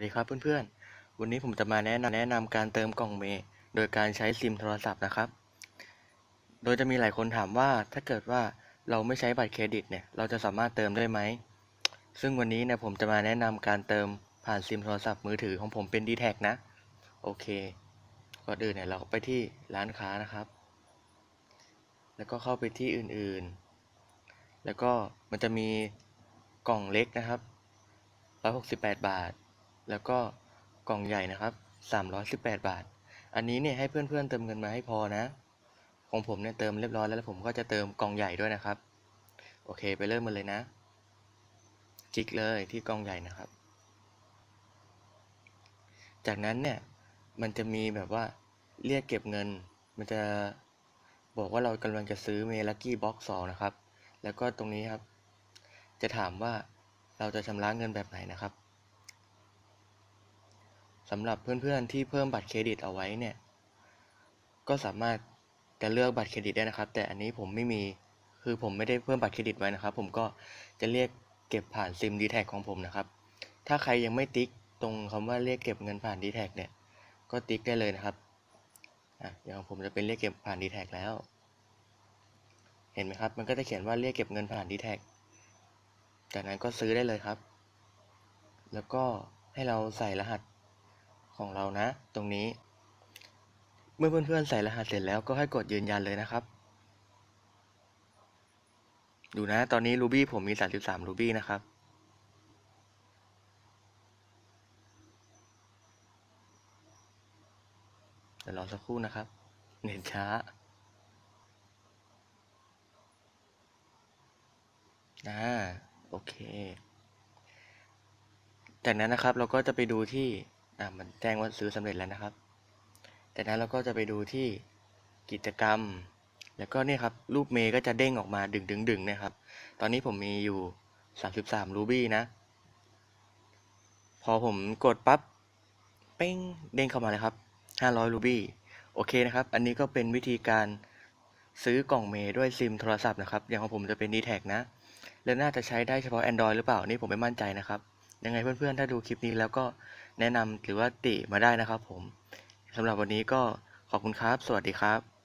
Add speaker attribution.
Speaker 1: วัสดีครับเพื่อนๆ วันนี้ผมจะมาแนะนำแนะนำการเติมกล่องเมย์โดยการใช้ซิมโทรศัพท์นะครับ โดยจะมีหลายคนถามว่าถ้าเกิดว่าเราไม่ใช้บัตรเครดิตเนี่ยเราจะสามารถเติมได้ไหม ซึ่งวันนี้เนี่ยผมจะมาแนะนำการเติมผ่านซิมโทรศัพท์มือถือของผมเป็น d t แทนะ โอเค ก่อนอื่นเนี่ยเราไปที่ร้านค้านะครับ แล้วก็เข้าไปที่อื่นๆ แล้วก็มันจะมีกล่องเล็กนะครับ168 บาท แล้วก็กล่องใหญ่นะครับ 318 บาท อันนี้เนี่ยให้เพื่อนๆเติมเงินมาให้พอนะ ของผมเนี่ยเติมเรียบร้อยแล้วแล้วผมก็จะเติมกล่องใหญ่ด้วยนะครับ โอเคไปเริ่มมันเลยนะคลิกเลยที่กล่องใหญ่นะครับ จากนั้นเนี่ยมันจะมีแบบว่าเรียกเก็บเงิน มันจะบอกว่าเรากำลังจะซื้อเมลักกี้บ็อกสองนะครับ แล้วก็ตรงนี้ครับ จะถามว่าเราจะชำระเงินแบบไหนนะครับ สำหรับเพื่อนๆที่เพิ่มบัตรเครดิตเอาไว้เนี่ย ก็สามารถจะเลือกบัตรเครดิตได้นะครับ แต่อันนี้ผมไม่มีคือผมไม่ได้เพิ่มบัตรเครดิตไว้นะครับ ผมก็จะเรียกเก็บผ่านซิม d t แท็ของผมนะครับ ถ้าใครยังไม่ติ๊กตรงคำว่าเรียกเก็บเงินผ่าน d t แท็เนี่ย ก็ติ๊กได้เลยนะครับอะอย่างผมจะเป็นเรียกเก็บผ่าน d t แท็แล้ว เห็นไหมครับ มันก็จะเขียนว่าเรียกเก็บเงินผ่าน d t แท็จากนั้นก็ซื้อได้เลยครับ แล้วก็ให้เราใส่รหัส ของเรานะ ตรงนี้ เมื่อเพื่อนๆใส่รหัสเสร็จแล้วก็ให้กดยืนยันเลยนะครับ ดูนะ ตอนนี้ Ruby ผมมี 33 Ruby นะครับเดี๋ยวรอสักครู่นะครับ เน็ตช้า อ่า โอเค จากนั้นนะครับเราก็จะไปดูที่ อ่ามันแจ้งว่าซื้อสำเร็จแล้วนะครับ จากนั้นเราก็จะไปดูที่กิจกรรม แล้วก็เนี่ยครับรูปเมย์ก็จะเด้งออกมาดึงดึงดึงนะครับ ตอนนี้ผมมีอยู่ 33รูบี้นะ พอผมกดปั๊บเป้งเด้งเข้ามาเลยครับ 500รูบี้โอเคนะครับ อันนี้ก็เป็นวิธีการซื้อกล่องเมย์ด้วยซิมโทรศัพท์นะครับ อย่างของผมจะเป็น d t แทนะ แล้วน่าจะใช้ได้เฉพาะ Android หรือเปล่า นี่ผมไม่มั่นใจนะครับ ยังไงเพื่อนๆ ถ้าดูคลิปนี้แล้วก็แนะนำหรือว่าติมาได้นะครับผมสำหรับวันนี้ก็ขอบคุณครับ สวัสดีครับ